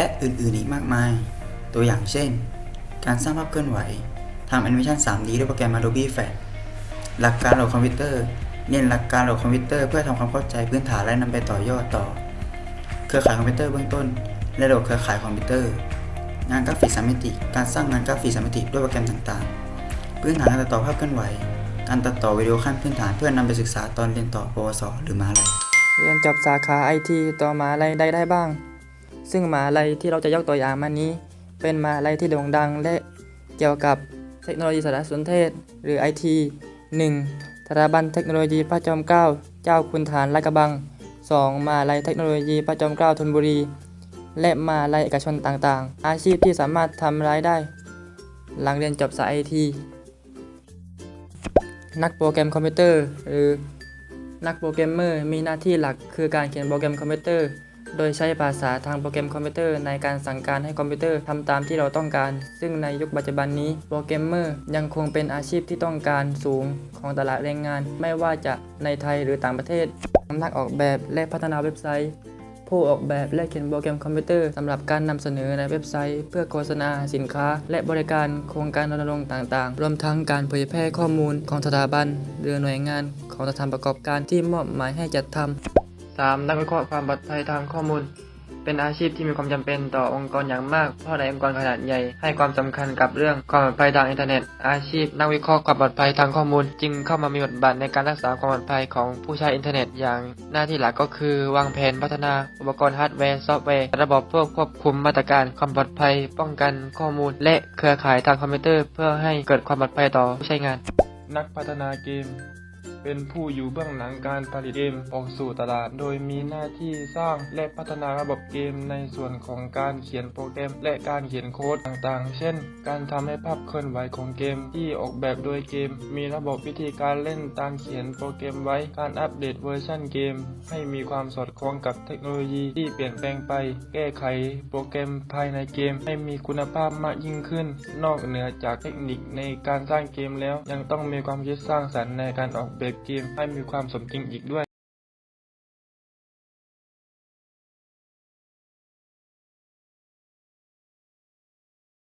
และอื่นๆอีกมากมาย ตัวอย่างเช่น การสร้างภาพเคลื่อนไหวทำแอนิเมชัน 3D ด้วยโปรแกรม Adobe Flash หลักการโหลดคอมพิวเตอร์เรียนหลักการโหลดคอมพิวเตอร์เพื่อทำความเข้าใจพื้นฐานและนำไปต่อยอดต่อ เครือข่ายคอมพิวเตอร์เบื้องต้นและระบบเครือข่ายคอมพิวเตอร์ งานกราฟิกสามมิติ การสร้างงานกราฟิกสามมิติด้วยโปรแกรมต่างๆ พื้นฐานการตัดต่อภาพเคลื่อนไหว การตัดต่อวิดีโอขั้นพื้นฐานเพื่อนำไปศึกษาตอนเรียนต่อปวส หรือมหาลัยเรียนจบสาขาไอทีต่อมหาลัยใดได้บ้าง ซึ่งมหาลัยที่เราจะยกตัวอย่างมานี้ เป็นมหาลัยที่โด่งดัง และเกี่ยวกับเทคโนโลยีสารสนเทศ หรือ IT 1. สถาบันเทคโนโลยีพระจอมเกล้าเจ้าคุณฐานลาดกระบัง 2. มาลัยเทคโนโลยีพระจอมเกล้าธนบุรี และมาลัยเอกชนต่างๆ อาชีพที่สามารถทำรายได้ หลังเรียนจบสายไอที นักโปรแกรมคอมพิวเตอร์ หรือนักโปรแกรมเมอร์มีหน้าที่หลักคือการเขียนโปรแกรมคอมพิวเตอร์ โดยใช้ภาษาทางโปรแกรมคอมพิวเตอร์ในการสั่งการให้คอมพิวเตอร์ทำตามที่เราต้องการ ซึ่งในยุคปัจจุบันนี้โปรแกรมเมอร์ยังคงเป็นอาชีพที่ต้องการสูงของตลาดแรงงาน ไม่ว่าจะในไทยหรือต่างประเทศนักออกแบบและพัฒนาเว็บไซต์ ผู้ออกแบบและเขียนโปรแกรมคอมพิวเตอร์สำหรับการนำเสนอในเว็บไซต์ เพื่อโฆษณาสินค้า และบริการโครงการรณรงค์ต่าง ๆ รวมทั้งการเผยแพร่ข้อมูลของสถาบัน หรือหน่วยงานของสถานประกอบการที่มอบหมายให้จัดทำ 3. นักวิเคราะห์ความปลอดภัยทางข้อมูล เป็นอาชีพที่มีความจำเป็นต่อองค์กรอย่างมาก เพราะในองค์กรขนาดใหญ่ให้ความสำคัญกับเรื่องความปลอดภัยทางอินเทอร์เน็ต อาชีพ นักวิเคราะห์ความปลอดภัยทางข้อมูล จึงเข้ามามีบทบาทในการรักษาความปลอดภัยของผู้ใช้อินเทอร์เน็ต อย่างหน้าที่หลักก็คือ วางแผนพัฒนาอุปกรณ์ฮาร์ดแวร์ซอฟต์แวร์ระบบเพื่อควบคุมมาตรการความปลอดภัย ป้องกันข้อมูล และเครือข่ายทางคอมพิวเตอร์ เพื่อให้เกิดความปลอดภัยต่อผู้ใช้งาน นักพัฒนาเกม เป็นผู้อยู่เบื้องหลังการผลิตเกมออกสู่ตลาด โดยมีหน้าที่สร้างและพัฒนาระบบเกมในส่วนของการเขียนโปรแกรม และการเขียนโค้ดต่างๆ เช่น การทำให้ภาพเคลื่อนไหวของเกมที่ออกแบบโดยเกม มีระบบวิธีการเล่นตามเขียนโปรแกรมไว้ การอัปเดตเวอร์ชันเกม ให้มีความสอดคล้องกับเทคโนโลยีที่เปลี่ยนแปลงไป แก้ไขโปรแกรมภายในเกม ให้มีคุณภาพมากยิ่งขึ้น นอกเหนือจากเทคนิคในการสร้างเกมแล้ว ยังต้องมีความคิดสร้างสรรค์ในการออกแบบเกมให้มีความสมจริงอีกด้วย